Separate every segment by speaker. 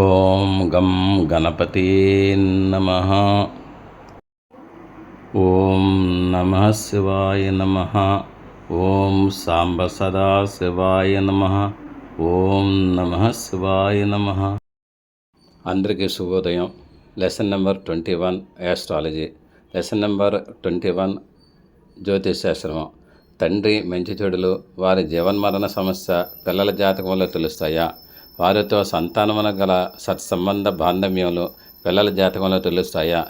Speaker 1: ఓం గం గణపతి నమ. ఓం నమ శివాయ నమ. ఓం సాంబ సదా శివాయ నమ. ఓం నమ శివాయ నమ. అందరికీ శుభోదయం. Lesson number twenty one astrology. Lesson number twenty one జ్యోతిషాశ్రమం తండ్రి మంచి చెడులు వారి జీవన్మరణ సమస్య పిల్లల జాతకంలో తెలుస్తాయా? వారితో సంతానమున గల సత్సంబంధ బాంధవ్యంలో పిల్లల జాతకంలో తెలుస్తాయా?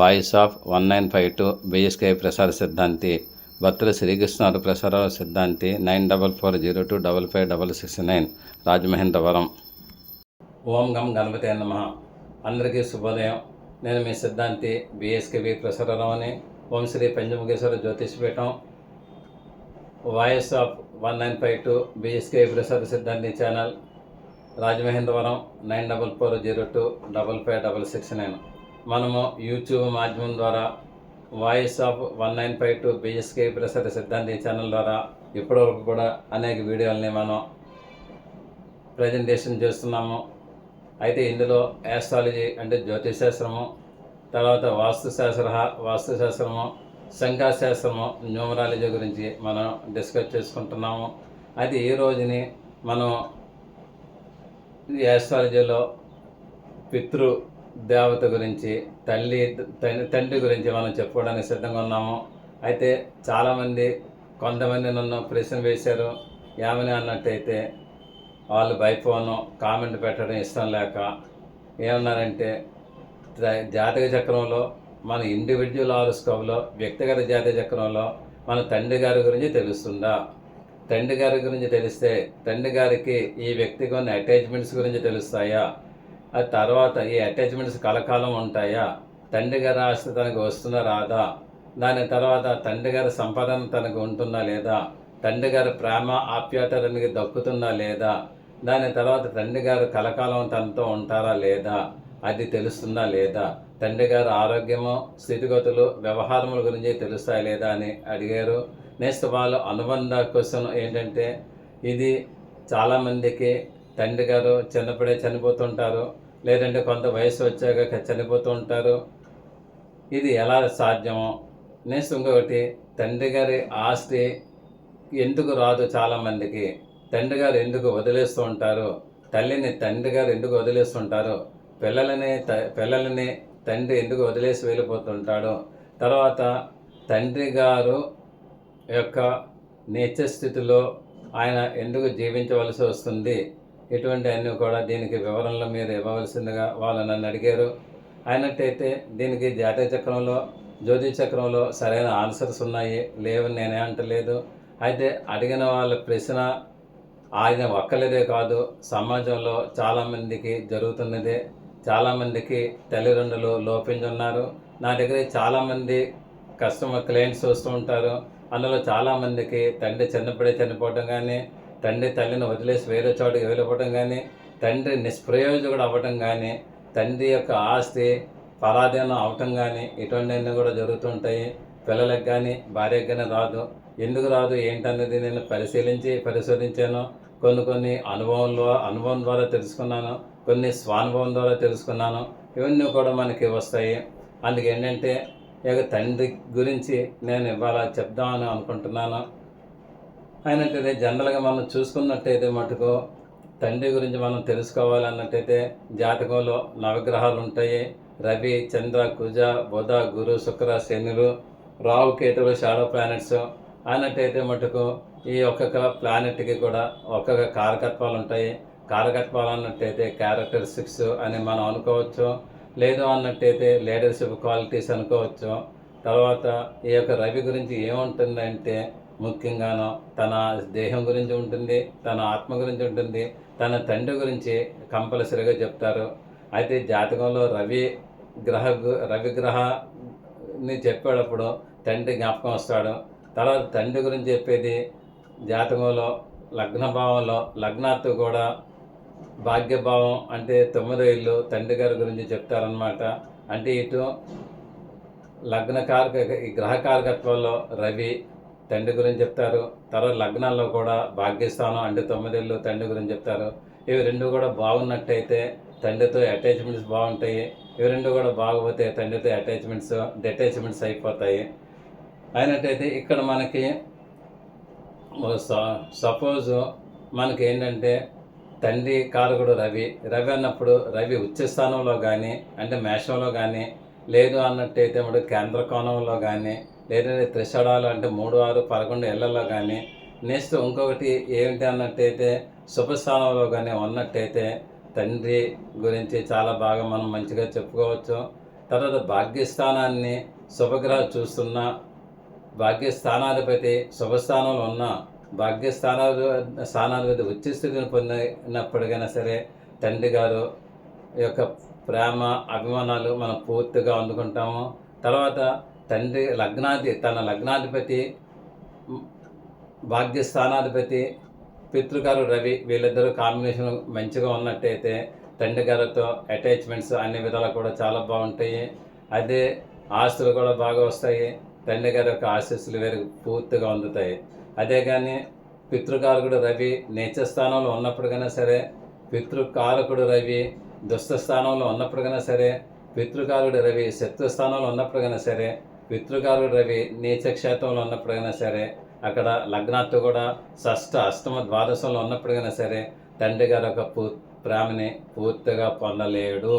Speaker 1: Voice of one nine five two BSK Prasara సిద్ధాంతి. భక్తుల శ్రీకృష్ణారు ప్రసార సిద్ధాంతి nine double four zero two double five double six nine Rajamahendravaram. ఓం గం గణపతి నమ. అందరికీ శుభోదయం. నేను మీ సిద్ధాంతి బిఎస్కేవి ప్రసారరావు అని ఓం Shri Panchamukheshwara జ్యోతిష్పీఠం. Voice of one nine five two BSK Prasara సిద్ధాంతి channel. Rajamahendravaram nine double four zero two double five double six nine. మనము యూట్యూబ్ మాధ్యమం ద్వారా voice of one nine five two BSK Prasad సిద్ధాంతి ఛానల్ ద్వారా ఇప్పటివరకు కూడా అనేక వీడియోలని మనం ప్రజెంటేషన్ చేస్తున్నాము. అయితే ఇందులో యాస్ట్రాలజీ అంటే జ్యోతిశాస్త్రము తర్వాత వాస్తుశాస్త్ర వాస్తుశాస్త్రము శంఖాశాస్త్రము న్యూమరాలజీ గురించి మనం డిస్కస్ చేసుకుంటున్నాము. అయితే ఈ రోజుని మనం యాస్ట్రాలజీలో పితృ దేవత గురించి తల్లి తండ్రి గురించి మనం చెప్పుకోవడానికి సిద్ధంగా ఉన్నాము. అయితే చాలామంది కొంతమంది నన్ను ప్రశ్న వేశారు. ఏమని అన్నట్టయితే వాళ్ళు బై కామెంట్ పెట్టడం ఇష్టం లేక ఏమన్నారంటే జాతక చక్రంలో మన ఇండివిజువల్ ఆరోస్కోప్లో వ్యక్తిగత జాతక చక్రంలో మన తండ్రి గారి గురించి తెలుస్తుందా? తండ్రి గారి గురించి తెలిస్తే తండ్రి గారికి ఈ వ్యక్తికి ఉన్న అటాచ్మెంట్స్ గురించి తెలుస్తాయా? ఆ తర్వాత ఈ అటాచ్మెంట్స్ కలకాలం ఉంటాయా? తండ్రి గారి ఆస్తి తనకు వస్తుందా రాదా? దాని తర్వాత తండ్రి గారి సంపాదన తనకు ఉంటుందా లేదా? తండ్రి గారి ప్రేమ ఆప్యాయత తనకి దక్కుతుందా లేదా? దాని తర్వాత తండ్రి గారు కలకాలం తనతో ఉంటారా లేదా? అది తెలుస్తుందా లేదా? తండ్రి గారు ఆరోగ్యము స్థితిగతులు వ్యవహారముల గురించి తెలుస్తాయా లేదా అని అడిగారు. నెక్స్ట్ వాళ్ళు అనుబంధ క్వశ్చన్ ఏంటంటే ఇది చాలామందికి తండ్రి గారు చిన్నప్పుడే చనిపోతుంటారు లేదంటే కొంత వయసు వచ్చాక చనిపోతూ ఉంటారు. ఇది ఎలా సాధ్యమో. నెక్స్ట్ ఇంకొకటి తండ్రి గారి ఆస్తి ఎందుకు రాదు చాలామందికి తండ్రి గారు ఎందుకు వదిలేస్తూ ఉంటారు? తల్లిని తండ్రి గారు ఎందుకు వదిలేస్తుంటారు పిల్లలని త పిల్లలని తండ్రి ఎందుకు వదిలేసి వెళ్ళిపోతుంటాడు? తర్వాత తండ్రి గారు యొక్క నిత్య స్థితిలో ఆయన ఎందుకు జీవించవలసి వస్తుంది? ఇటువంటి అన్నీ కూడా దీనికి వివరణలు మీరు ఇవ్వవలసిందిగా వాళ్ళు నన్ను అడిగారు. అయినట్టయితే దీనికి జాతీయ చక్రంలో జ్యోతి చక్రంలో సరైన ఆన్సర్స్ ఉన్నాయి. లేవని నేనే అంటలేదు. అయితే అడిగిన వాళ్ళ ప్రశ్న ఆయన ఒక్కలేదే కాదు సమాజంలో చాలామందికి జరుగుతున్నదే. చాలామందికి తల్లిదండ్రులు లోపించున్నారు. నా దగ్గర చాలామంది కస్టమర్ క్లయింట్స్ వస్తూ ఉంటారు. అందులో చాలామందికి తండ్రి చిన్నప్పుడే చనిపోవడం కానీ తండ్రి తల్లిని వదిలేసి వేరే చోటుకి వెళ్ళిపోవడం కానీ తండ్రి నిష్ప్రయోజకుడు అవ్వటం కానీ తండ్రి యొక్క ఆస్తి పరాధీనం అవటం కానీ ఇటువంటివన్నీ కూడా జరుగుతుంటాయి పిల్లలకు కానీ భార్యకు కానీ రాదు. ఎందుకు రాదు? ఏంటన్నది నేను పరిశీలించి పరిశోధించాను. కొన్ని కొన్ని అనుభవంలో అనుభవం ద్వారా తెలుసుకున్నాను. కొన్ని స్వానుభవం ద్వారా తెలుసుకున్నాను. ఇవన్నీ కూడా మనకి వస్తాయి. అందుకేంటంటే ఏంటంటే ఇక తండ్రి గురించి నేను ఇవాళ చెప్దామని అనుకుంటున్నాను. అయినట్టయితే జనరల్గా మనం చూసుకున్నట్టయితే మటుకు తండ్రి గురించి మనం తెలుసుకోవాలన్నట్టయితే జాతకంలో నవగ్రహాలు ఉంటాయి. రవి చంద్ర కుజ బుధ గురు శుక్ర శనులు రావు కేతులు షాడో ప్లానెట్స్. అన్నట్టయితే మటుకు ఈ ఒక్కొక్క ప్లానెట్కి కూడా ఒక్కొక్క కారకత్వాలు ఉంటాయి. కారకత్వాలు అన్నట్టయితే క్యారెక్టరిస్టిక్స్ అని మనం అనుకోవచ్చు. లేదు అన్నట్టయితే లీడర్షిప్ క్వాలిటీస్ అనుకోవచ్చు. తర్వాత ఈ యొక్క రవి గురించి ఏముంటుందంటే ముఖ్యంగాను తన దేహం గురించి ఉంటుంది తన ఆత్మ గురించి ఉంటుంది తన తండ్రి గురించి కంపల్సరీగా చెప్తారు. అయితే జాతకంలో రవి గ్రహ గు- రవి గ్రహాన్ని చెప్పేటప్పుడు తండ్రి జ్ఞాపకం వస్తాడు. తర్వాత తండ్రి గురించి చెప్పేది జాతకంలో లగ్న భావంలో లగ్నాత్తు కూడా భాగ్యభావం అంటే తొమ్మిదో ఇల్లు తండ్రి గారి గురించి చెప్తారనమాట అంటే ఇటు లగ్న కారక ఈ గ్రహ కారకత్వంలో రవి తండ్రి గురించి చెప్తారు. తర్వాత లగ్నాల్లో కూడా భాగ్యస్థానం అంటే తొమ్మిదేళ్ళు తండ్రి గురించి చెప్తారు. ఇవి రెండు కూడా బాగున్నట్టయితే తండ్రితో అటాచ్మెంట్స్ బాగుంటాయి. ఇవి రెండు కూడా బాగపోతే తండ్రితో అటాచ్మెంట్స్ డెటాచ్మెంట్స్ అయిపోతాయి. అయినట్టయితే ఇక్కడ మనకి సపోజ్ మనకి ఏంటంటే తండ్రి కారకుడు రవి. రవి అన్నప్పుడు రవి ఉచ్చస్థానంలో కానీ అంటే మేషంలో కానీ లేదు అన్నట్టయితే ఇప్పుడు కేంద్ర కోణంలో కానీ లేదంటే త్రిషడాలు అంటే మూడు ఆరు పదకొండు ఇళ్ళలో కానీ నెక్స్ట్ ఇంకొకటి ఏమిటి అన్నట్టయితే శుభస్థానంలో కానీ ఉన్నట్టయితే తండ్రి గురించి చాలా బాగా మనం మంచిగా చెప్పుకోవచ్చు. తర్వాత భాగ్యస్థానాన్ని శుభగ్రహ చూస్తున్న భాగ్యస్థానాధిపతి శుభస్థానంలో ఉన్న భాగ్యస్థానాలు స్థానాల మీద స్థితిని పొందినప్పటికైనా సరే తండ్రి గారు యొక్క ప్రేమ అభిమానాలు మనం పూర్తిగా అందుకుంటాము. తర్వాత తండ్రి లగ్నాధి తన లగ్నాధిపతి భాగ్యస్థానాధిపతి పితృగారు రవి వీళ్ళిద్దరూ కాంబినేషన్ మంచిగా ఉన్నట్టయితే తండ్రి గారితో అటాచ్మెంట్స్ అన్ని విధాలు కూడా చాలా బాగుంటాయి. అదే ఆస్తులు కూడా బాగా వస్తాయి. తండ్రి గారి యొక్క ఆశీస్సులు వేరు పూర్తిగా అందుతాయి. అదే కానీ పితృకారకుడు రవి నీచ స్థానంలో ఉన్నప్పటికైనా సరే పితృకారకుడు రవి దుష్ట స్థానంలో ఉన్నప్పటికైనా సరే పితృకారుడు రవి శత్రు స్థానంలో ఉన్నప్పటికైనా సరే పితృకారుడు రవి నీచ క్షేత్రంలో ఉన్నప్పటికైనా సరే అక్కడ లగ్నాత్తు కూడా షష్ట అష్టమ ద్వాదశంలో ఉన్నప్పటికైనా సరే తండ్రి గారు ఒక పూ ప్రేమని పూర్తిగా పొందలేడు.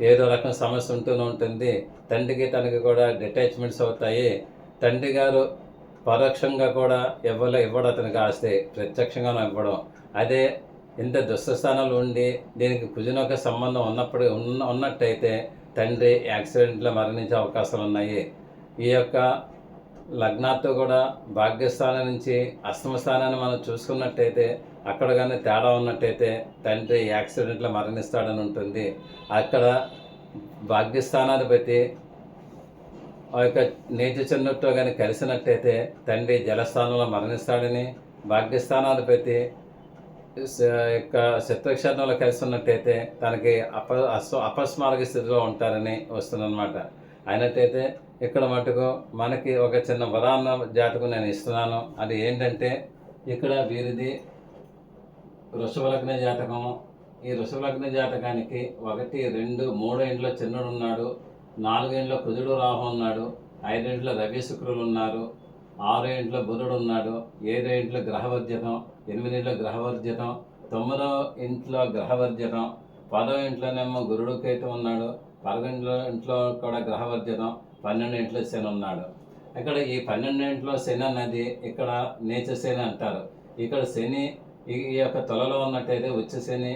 Speaker 1: ఏదో రకం సమస్య ఉంటూనే ఉంటుంది. తండ్రికి తనకి కూడా డిటాచ్మెంట్స్ అవుతాయి. తండ్రి గారు పరోక్షంగా కూడా ఇవ్వలే ఇవ్వడం అతనికి ఆస్తి ప్రత్యక్షంగానూ ఇవ్వడం. అదే ఇంత దుస్థానాలు ఉండి దీనికి కుజునొక సంబంధం ఉన్నప్పుడు ఉన్న ఉన్నట్టయితే తండ్రి యాక్సిడెంట్లో మరణించే అవకాశాలు ఉన్నాయి. ఈ యొక్క లగ్నాతో కూడా భాగ్యస్థానం నుంచి అష్టమ స్థానాన్ని మనం చూసుకున్నట్టయితే అక్కడ కానీ తేడా ఉన్నట్టయితే తండ్రి యాక్సిడెంట్లో మరణిస్తాడని ఉంటుంది. అక్కడ భాగ్యస్థానాధిపతి ఆ యొక్క నీటి చెన్నట్టు కానీ కలిసినట్టయితే తండ్రి జలస్థానంలో మరణిస్తాడని భాగ్యస్థానాలు పెట్టి యొక్క శత్రుక్షేత్రంలో కలిసి ఉన్నట్టయితే తనకి అప అస్వ అపస్మారక స్థితిలో ఉంటారని వస్తుందన్నమాట. అయినట్టయితే ఇక్కడ మటుకు మనకి ఒక చిన్న ఉదాహరణ జాతకు నేను ఇస్తున్నాను. అది ఏంటంటే ఇక్కడ వీరిది వృషభలగ్న జాతకము ఈ వృషభలగ్న జాతకానికి ఒకటి రెండు మూడో ఇంట్లో చిన్నడు ఉన్నాడు నాలుగేండ్లో కుజుడు రాహు ఉన్నాడు ఐదేంట్లో రవి శుక్రులు ఉన్నారు ఆరో ఇంట్లో బుధుడు ఉన్నాడు ఏడో ఇంట్లో గ్రహవర్జితం ఎనిమిదింట్లో గ్రహవర్జితం తొమ్మిదో ఇంట్లో గ్రహవర్జ్యతం పదో ఇంట్లోనేమో గురుడు కేతు ఉన్నాడు పదకొండు ఇంట్లో కూడా గ్రహవర్జితం పన్నెండు ఇంట్లో శని ఉన్నాడు. ఇక్కడ ఈ పన్నెండు ఇంట్లో శని అన్నది ఇక్కడ నీచ శని అంటారు. ఇక్కడ శని ఈ ఈ యొక్క తొలలో ఉన్నట్టయితే ఉచ్చ శని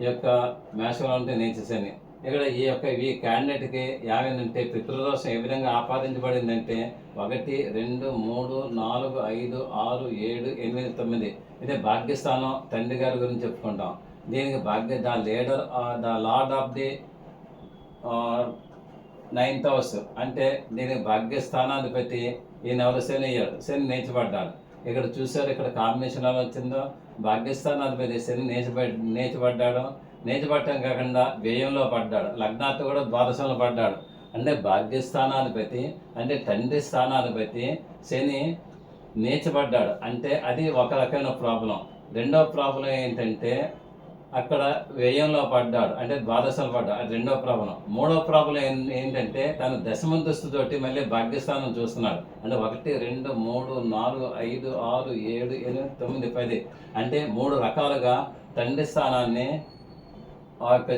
Speaker 1: ఈ యొక్క మేషంలో ఉంటే నీచ శని. ఇక్కడ ఈ యొక్క ఈ క్యాండిడేట్కి ఏమైందంటే పితృదోషం ఏ విధంగా ఆపాదించబడిందంటే ఒకటి రెండు మూడు నాలుగు ఐదు ఆరు ఏడు ఎనిమిది తొమ్మిది. ఇదే భాగ్యస్థానం తండ్రి గారి గురించి చెప్పుకుంటాం. దీనికి భాగ్య the leader the lord of the ninth house. అంటే దీనికి భాగ్యస్థానాధిపతి ఈయన ఎవరు? శని అయ్యాడు. శని నేర్చబడ్డాడు. ఇక్కడ చూశారు ఇక్కడ కాంబినేషన్ ఎలా వచ్చిందో భాగ్యస్థానాధిపతి శని నేర్చబడి నేర్చబడ్డాడు. నేర్చబడటం కాకుండా వ్యయంలో పడ్డాడు. లగ్నాత్తు కూడా ద్వాదశంలో పడ్డాడు. అంటే భాగ్యస్థానాధిపతి అంటే తండ్రి స్థానాధిపతి శని నేర్చబడ్డాడు. అంటే అది ఒక రకమైన ప్రాబ్లం. రెండో ప్రాబ్లం ఏంటంటే అక్కడ వ్యయంలో పడ్డాడు. అంటే ద్వాదశలు పడ్డాడు. అది రెండో ప్రాబ్లం. మూడో ప్రాబ్లం ఏంటంటే తను దశమంతస్తుతోటి మళ్ళీ భాగ్యస్థానం చూస్తున్నాడు. అంటే ఒకటి రెండు మూడు నాలుగు ఐదు ఆరు ఏడు ఎనిమిది తొమ్మిది పది. అంటే మూడు రకాలుగా తండ్రి స్థానాన్ని ఆ యొక్క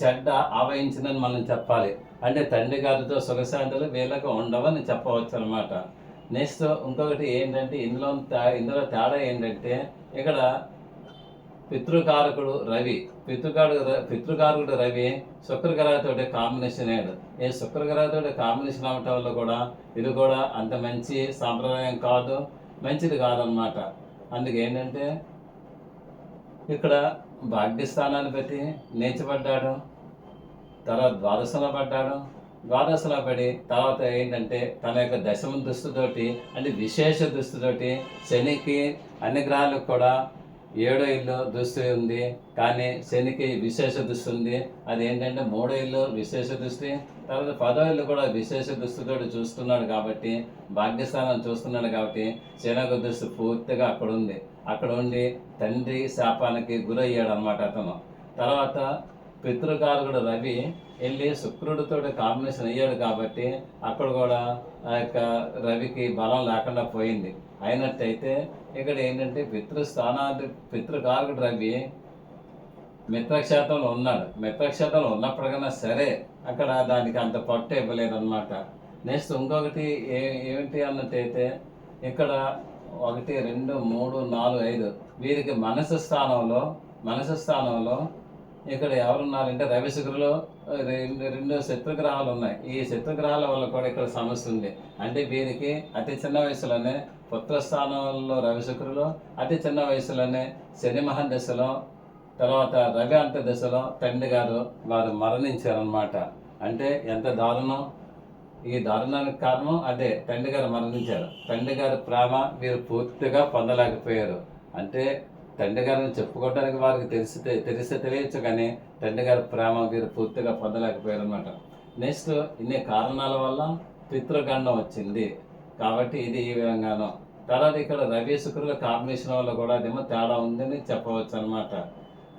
Speaker 1: చెడ్డ ఆవహించిందని మనం చెప్పాలి. అంటే తండ్రి గారితో సుఖశాంతులు వీళ్ళకు ఉండవని చెప్పవచ్చు అనమాట నెక్స్ట్ ఇంకొకటి ఏంటంటే ఇందులో ఇందులో తేడా ఏంటంటే ఇక్కడ పితృకారకుడు రవి పితృకారు పితృకారకుడు రవి శుక్రగ్రహతో కాంబినేషన్ అయ్యాడు. ఈ శుక్రగ్రహతో కాంబినేషన్ అవటం వల్ల కూడా ఇది కూడా అంత మంచి సాంప్రదాయం కాదు మంచిది కాదనమాట అందుకేంటంటే ఇక్కడ భాగ్యస్థానాన్ని బట్టి నేర్చబడ్డాడు తర్వాత ద్వాదశలో పడ్డాడు. ద్వాదశలో పడి తర్వాత ఏంటంటే తన యొక్క దశమ దుస్తుతోటి అంటే విశేష దుస్తుతోటి శనికి అన్ని గ్రహాలకు కూడా ఏడో ఇల్లు దుస్తు ఉంది. కానీ శనికి విశేష దుస్తు ఉంది. అది ఏంటంటే మూడో ఇల్లు విశేష దృష్టి తర్వాత పదో ఇల్లు కూడా విశేష దుస్తుతోటి చూస్తున్నాడు కాబట్టి భాగ్యస్థానం చూస్తున్నాడు కాబట్టి శనగ దుస్తు పూర్తిగా అక్కడ ఉంది. అక్కడ ఉండి తండ్రి శాపానికి గురయ్యాడు అనమాట అతను. తర్వాత పితృకారకుడు రవి వెళ్ళి శుక్రుడితో కాంబినేషన్ అయ్యాడు కాబట్టి అక్కడ కూడా ఆ యొక్క రవికి బలం లేకుండా పోయింది. అయినట్టయితే ఇక్కడ ఏంటంటే పితృస్థానాది పితృకారకుడు రవి మిత్రక్షేత్రంలో ఉన్నాడు. మిత్రక్షేత్రంలో ఉన్నప్పటికైనా సరే అక్కడ దానికి అంత పట్టు ఇవ్వలేదు అనమాట నెక్స్ట్ ఇంకొకటి ఏ ఏమిటి అన్నట్టయితే ఇక్కడ ఒకటి రెండు మూడు నాలుగు ఐదు. వీరికి మనసు స్థానంలో మనసు స్థానంలో ఇక్కడ ఎవరున్నారంటే రవి శుక్రులు రెండు రెండు శత్రుగ్రహాలు ఉన్నాయి. ఈ శత్రుగ్రహాల వల్ల కూడా ఇక్కడ సమస్య ఉంది. అంటే వీరికి అతి చిన్న వయసులోనే పుత్రస్థానంలో రవి శుక్రులు అతి చిన్న వయసులోనే శని దశలో తర్వాత రవి అంత దశలో తండ్రి గారు వారు మరణించారనమాట అంటే ఎంత దారుణం. ఈ దారుణానికి కారణం అదే తండ్రి గారు మరణించారు. తండ్రి గారి ప్రేమ వీరు పూర్తిగా పొందలేకపోయారు. అంటే తండ్రి గారిని చెప్పుకోవడానికి వారికి తెలిసితే తెలిస్తే తెలియచ్చు కానీ తండ్రి గారి ప్రేమ మీరు పూర్తిగా పొందలేకపోయారు అనమాట నెక్స్ట్ ఇన్ని కారణాల వల్ల పితృగండం వచ్చింది. కాబట్టి ఇది ఈ విధంగాను. తర్వాత ఇక్కడ రవి శుక్రుల కాంబినేషన్ వల్ల కూడా అదేమో తేడా ఉందని చెప్పవచ్చు అనమాట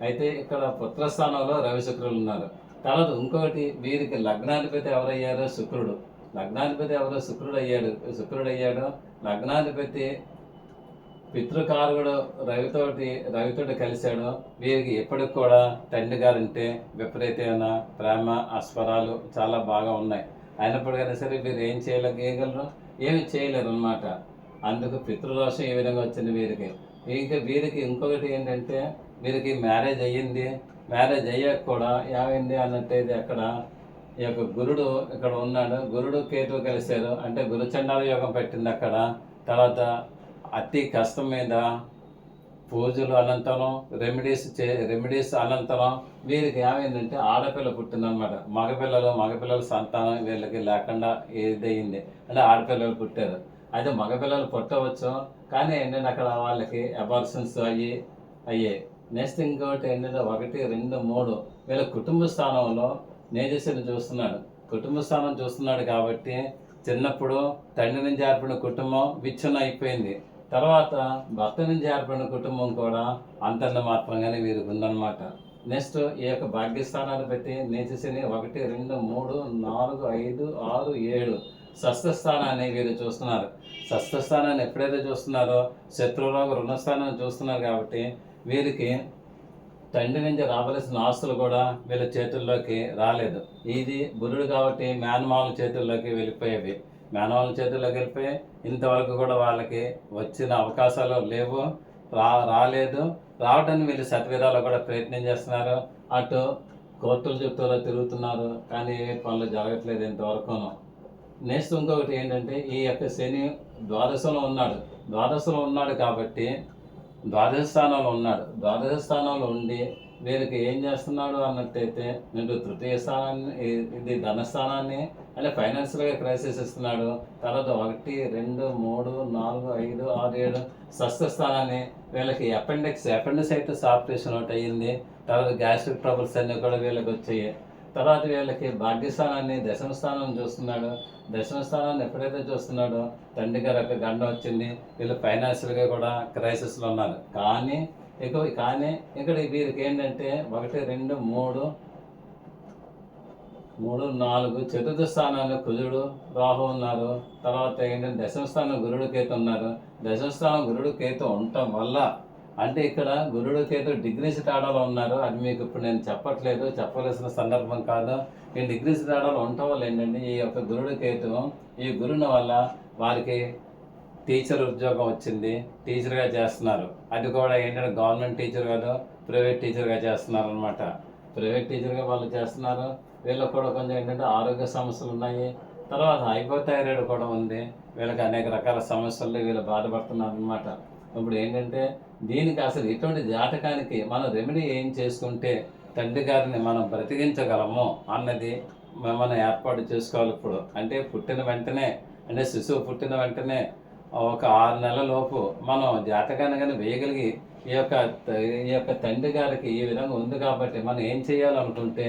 Speaker 1: అయితే ఇక్కడ పుత్రస్థానంలో రవి శుక్రులు ఉన్నారు. తర్వాత ఇంకొకటి వీరికి లగ్నాధిపతి ఎవరయ్యారో? శుక్రుడు. లగ్నాధిపతి ఎవరో శుక్రుడు అయ్యాడు శుక్రుడు అయ్యాడు లగ్నాధిపతి పితృకారుడు రవితోటి రవితోటి కలిశాడు. వీరికి ఎప్పటికి కూడా తండ్రి గారంటే విపరీతమైన ప్రేమ అస్వరాలు చాలా బాగా ఉన్నాయి. అయినప్పటికైనా సరే వీరు ఏం చేయలేగలరు ఏమి చేయలేరు అనమాట అందుకు పితృదోషం ఏ విధంగా వచ్చింది వీరికి. ఇంకా వీరికి ఇంకొకటి ఏంటంటే వీరికి మ్యారేజ్ అయ్యింది. మ్యారేజ్ అయ్యాక కూడా ఏమైంది అన్నట్టయితే అక్కడ ఈ యొక్క గురుడు ఇక్కడ ఉన్నాడు. గురుడు కేతు కలిశారు. అంటే గురుచండాల యోగం పెట్టింది అక్కడ. తర్వాత అతి కష్టం మీద పూజలు అనంతరం రెమెడీస్ చే రెమెడీస్ అనంతరం వీరికి ఏమైందంటే ఆడపిల్ల పుట్టిందనమాట మగపిల్లలు మగపిల్లల సంతానం వీళ్ళకి లేకుండా ఏదైంది. అంటే ఆడపిల్లలు పుట్టారు. అయితే మగపిల్లలు పుట్టవచ్చు. కానీ ఏంటంటే అక్కడ వాళ్ళకి అబార్షన్స్ అయ్యి అయ్యాయి. నెక్స్ట్ ఇంకోటి ఏంటంటే ఒకటి రెండు మూడు. వీళ్ళ కుటుంబ స్థానంలో నేజస్సుని చూస్తున్నాడు. కుటుంబ స్థానం చూస్తున్నాడు కాబట్టి చిన్నప్పుడు తండ్రి నుంచి ఏర్పడిన కుటుంబం విచ్ఛిన్నం అయిపోయింది. తర్వాత భర్త నుంచి ఏర్పడిన కుటుంబం కూడా అంతర్ణ మాత్రంగానే వీరికి ఉందన్నమాట నెక్స్ట్ ఈ యొక్క భాగ్యస్థానాన్ని బట్టి నేచసిని ఒకటి రెండు మూడు నాలుగు ఐదు ఆరు ఏడు స్వస్థస్థానాన్ని వీరు చూస్తున్నారు. స్వస్థస్థానాన్ని ఎప్పుడైతే చూస్తున్నారో శత్రువులో రుణస్థానాన్ని చూస్తున్నారు కాబట్టి వీరికి తండ్రి నుంచి రావలసిన ఆస్తులు కూడా వీళ్ళ చేతుల్లోకి రాలేదు. ఇది బురుడు కాబట్టి మేనమావుల చేతుల్లోకి వెళ్ళిపోయేవి. మేనమావుల చేతుల్లోకి వెళ్ళిపోయి ఇంతవరకు కూడా వాళ్ళకి వచ్చిన అవకాశాలు లేవు రా రాలేదు. రావడానికి వీళ్ళు సత్విధాలు కూడా ప్రయత్నం చేస్తున్నారు. అటు కోర్టులు చెప్తారో తిరుగుతున్నారు కానీ ఏ పనులు జరగట్లేదు ఇంతవరకును. నెక్స్ట్ ఇంకొకటి ఏంటంటే ఈ యొక్క శని ద్వాదశంలో ఉన్నాడు. ద్వాదశంలో ఉన్నాడు కాబట్టి ద్వాదశ స్థానంలో ఉన్నాడు. ద్వాదశ స్థానంలో ఉండి వీరికి ఏం చేస్తున్నాడు అన్నట్టయితే నేను తృతీయ స్థానాన్ని ఇది ధనస్థానాన్ని అంటే ఫైనాన్షియల్గా క్రైసిస్ ఇస్తున్నాడు. తర్వాత ఒకటి రెండు మూడు నాలుగు ఐదు ఆరు ఏడు స్వస్థ స్థానాన్ని వీళ్ళకి అపెండిక్స్ అపెండిసైటిస్ ఆపరేషన్ ఒకటి అయ్యింది. తర్వాత గ్యాస్ట్రిక్ ట్రబుల్స్ అన్నీ కూడా వీళ్ళకి వచ్చాయి. తర్వాత వీళ్ళకి భాగ్యస్థానాన్ని దశమ స్థానం చూస్తున్నాడు. దశమ స్థానాన్ని ఎప్పుడైతే చూస్తున్నాడో తండ్రి గారు యొక్క గండం వచ్చింది. వీళ్ళు ఫైనాన్షియల్గా కూడా క్రైసిస్లో ఉన్నారు. కానీ ఇక కానీ ఇక్కడ వీరికి ఏంటంటే ఒకటి రెండు మూడు మూడు నాలుగు చతుర్థ స్థానాల్లో కుజుడు రాహు ఉన్నారు. తర్వాత ఏంటంటే దశమ స్థానం గురుడు కేతు ఉన్నారు. దశమ స్థానం గురుడు కేతు ఉండటం వల్ల అంటే ఇక్కడ గురుడు కేతు డిగ్రీస్ తేడాలో ఉన్నారు. అది మీకు ఇప్పుడు నేను చెప్పట్లేదు. చెప్పవలసిన సందర్భం కాదు. ఈ డిగ్రీస్ తేడాలు ఉండటం వల్ల ఏంటంటే ఈ యొక్క గురుడు కేతు ఈ గురుని వల్ల వారికి టీచర్ ఉద్యోగం వచ్చింది. టీచర్గా చేస్తున్నారు. అది కూడా ఏంటంటే గవర్నమెంట్ టీచర్ కాదు ప్రైవేట్ టీచర్గా చేస్తున్నారు అనమాట ప్రైవేట్ టీచర్గా వాళ్ళు చేస్తున్నారు. వీళ్ళకి కూడా కొంచెం ఏంటంటే ఆరోగ్య సమస్యలు ఉన్నాయి. తర్వాత హైపోథైరాయిడ్ కూడా ఉంది. వీళ్ళకి అనేక రకాల సమస్యలు వీళ్ళు బాధపడుతున్నారు అనమాట ఇప్పుడు ఏంటంటే దీనికి అసలు ఇటువంటి జాతకానికి మనం రెమెడీ ఏం చేసుకుంటే తండ్రి గారిని మనం బ్రతికించగలము అన్నది మనం ఏర్పాటు చేసుకోవాలి ఇప్పుడు. అంటే పుట్టిన వెంటనే అంటే శిశువు పుట్టిన వెంటనే ఒక ఆరు నెలల లోపు మనం జాతకాన్ని కానీ వేయగలిగి ఈ యొక్క ఈ యొక్క తండ్రి గారికి ఈ విధంగా ఉంది కాబట్టి మనం ఏం చేయాలనుకుంటే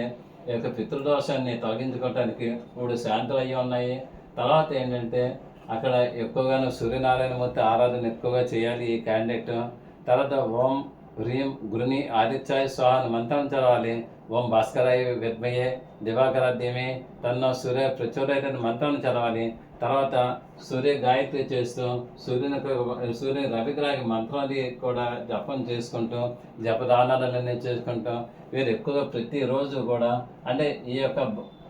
Speaker 1: ఈ యొక్క పితృదోషాన్ని తొలగించుకోవడానికి మూడు శాంతులు అయ్యి ఉన్నాయి. తర్వాత ఏంటంటే అక్కడ ఎక్కువగాను సూర్యనారాయణమూర్తి ఆరాధన ఎక్కువగా చేయాలి ఈ క్యాండిడేట్ తర్వాత ఓం హ్రీం గురుని ఆదిత్యాయ స్వాహ మంత్రం చదవాలి. ఓం భాస్కరాయ విద్మయే దివాకర ధీమే తన్నో సూర్య ప్రచోదయ మంత్రం చదవాలి. తర్వాత సూర్య గాయత్రి చేస్తూ సూర్యుని సూర్య రవిగ్రహకి మంత్రాది కూడా జపం చేసుకుంటూ జపదానాలన్నీ చేసుకుంటూ వీరు ఎక్కువగా ప్రతిరోజు కూడా అంటే ఈ యొక్క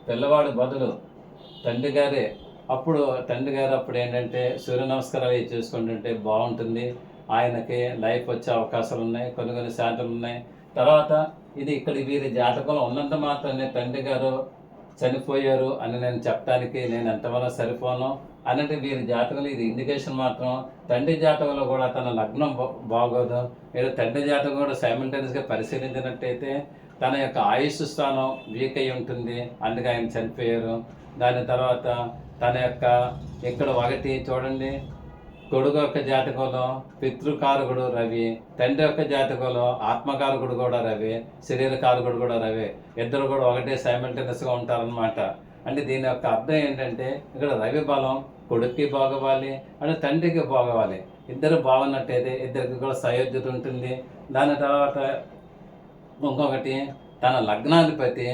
Speaker 1: పిల్లవాడు బదులు తండ్రి గారే అప్పుడు తండ్రి గారు అప్పుడు ఏంటంటే సూర్య నమస్కారాలు చేసుకుంటుంటే బాగుంటుంది. ఆయనకి లైఫ్ వచ్చే అవకాశాలు ఉన్నాయి కొన్ని కొన్ని శాంతులు ఉన్నాయి. తర్వాత ఇది ఇక్కడ వీరి జాతకంలో ఉన్నంత మాత్రమే తండ్రి గారు చనిపోయారు అని నేను చెప్పడానికి నేను ఎంతవరకు సరిపోను అనంటే వీరి జాతకంలో ఇది ఇండికేషన్ మాత్రం. తండ్రి జాతకంలో కూడా తన లగ్నం బా- బాగోదు. మీరు తండ్రి జాతకం కూడా సైమిల్టేనియస్గా పరిశీలించినట్టయితే తన యొక్క ఆయుష్ స్థానం వీక్ అయి ఉంటుంది. అందుకే ఆయన చనిపోయారు. దాని తర్వాత తన యొక్క ఇక్కడ ఒకటి చూడండి. కొడుకు యొక్క జాతకంలో పితృకారకుడు రవి తండ్రి యొక్క జాతకంలో ఆత్మకారకుడు కూడా రవి శరీరకారకుడు కూడా రవి. ఇద్దరు కూడా ఒకటే సైమల్టేనియస్గా ఉంటారనమాట అంటే దీని యొక్క అర్థం ఏంటంటే ఇక్కడ రవి బలం కొడుక్కి బాగవాలి అంటే తండ్రికి బాగవాలి. ఇద్దరు బాగున్నట్టయితే ఇద్దరికి కూడా సయోధ్యత ఉంటుంది. దాని తర్వాత ఇంకొకటి తన లగ్నాధిపతి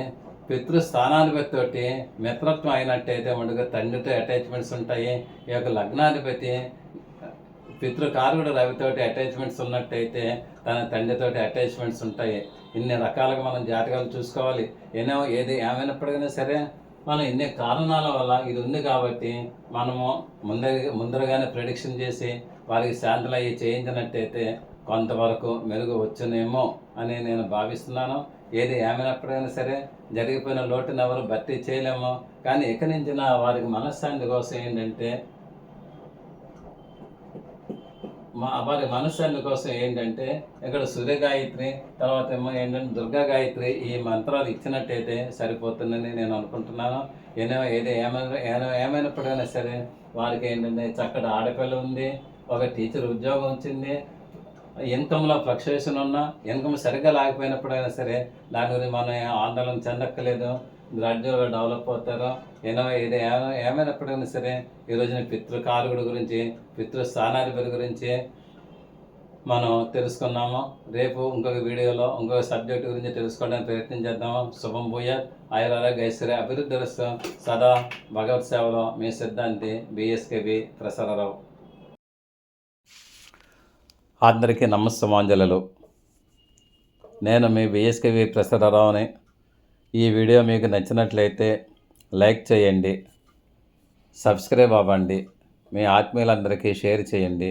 Speaker 1: పితృస్థానాధిపతి తోటి మిత్రత్వం అయినట్టయితే మనకు తండ్రితో అటాచ్మెంట్స్ ఉంటాయి. ఈ యొక్క లగ్నాధిపతి పితృకారకుడు రవితోటి అటాచ్మెంట్స్ ఉన్నట్టయితే తన తండ్రితోటి అటాచ్మెంట్స్ ఉంటాయి. ఇన్ని రకాలుగా మనం జాతకాలు చూసుకోవాలి. ఏనో ఏది ఏమైనప్పటికైనా సరే మనం ఇన్ని కారణాల వల్ల ఇది ఉంది కాబట్టి మనము ముందర ముందరగానే ప్రిడిక్షన్ చేసి వారికి శాంతులు అయ్యి చేయించినట్టయితే కొంతవరకు మెరుగు వచ్చునేమో అని నేను భావిస్తున్నాను. ఏది ఏమైనప్పటికైనా సరే జరిగిపోయిన లోటును ఎవరు భర్తీ చేయలేము. కానీ ఇక నుంచి నా వారికి మనశ్శాంతి కోసం ఏంటంటే మా వారి మనశ్శాంతి కోసం ఏంటంటే ఇక్కడ సూర్య గాయత్రి తర్వాత ఏమో ఏంటంటే దుర్గా గాయత్రి ఈ మంత్రాలు ఇచ్చినట్టయితే సరిపోతుందని నేను అనుకుంటున్నాను. ఏదో ఏది ఏమైనా ఏమైనా- సరే వారికి ఏంటంటే చక్కటి ఆడపిల్ల ఉంది ఒక టీచర్ ఉద్యోగం వచ్చింది ఇన్కమ్లో ఫ్లక్చుయేషన్ ఉన్నా ఇన్కమ్ సరిగ్గా లేకపోయినప్పుడైనా సరే దాని గురించి మనం ఆందోళన చెందక్కలేదు గ్రాడ్యువల్గా డెవలప్ అవుతారు. ఏదో ఇది ఏమైనప్పుడైనా సరే ఈ రోజున పితృకారకుడి గురించి పితృస్థానాధిపతి గురించి మనం తెలుసుకున్నాము రేపు ఇంకొక వీడియోలో ఇంకొక సబ్జెక్ట్ గురించి తెలుసుకోవడానికి ప్రయత్నం చేద్దాము? శుభం భూయ. ఆయురారోగ్య ఐశ్వర్య అభివృద్ధి వస్తూ సదా భగవత్ సేవలో మీ సిద్ధాంతి బిఎస్కేబి ప్రసరరావు. అందరికీ నమస్సమాంజలు నేను మీ బిఎస్కేవి ప్రసరరావుని. ఈ వీడియో మీకు నచ్చినట్లయితే లైక్ చేయండి సబ్స్క్రైబ్ అవ్వండి మీ ఆత్మీయులందరికీ షేర్ చేయండి.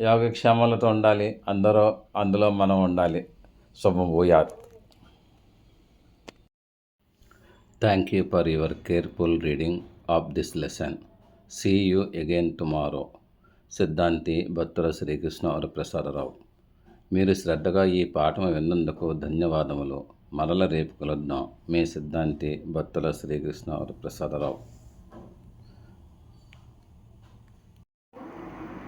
Speaker 1: యోగక్షేమాలతో ఉండాలి. అందరూ అందులో మనం ఉండాలి. శుభం భూయాత్. Thank you for your careful reading of this lesson see you again tomorrow సిద్ధాంతి భక్తుల శ్రీకృష్ణ వరప్రసాదరావు మీరు శ్రద్ధగా ఈ పాఠం విన్నందుకు ధన్యవాదములు. మరల రేపు కలుద్దాం. మీ సిద్ధాంతి భక్తుల శ్రీకృష్ణ వరప్రసాదరావు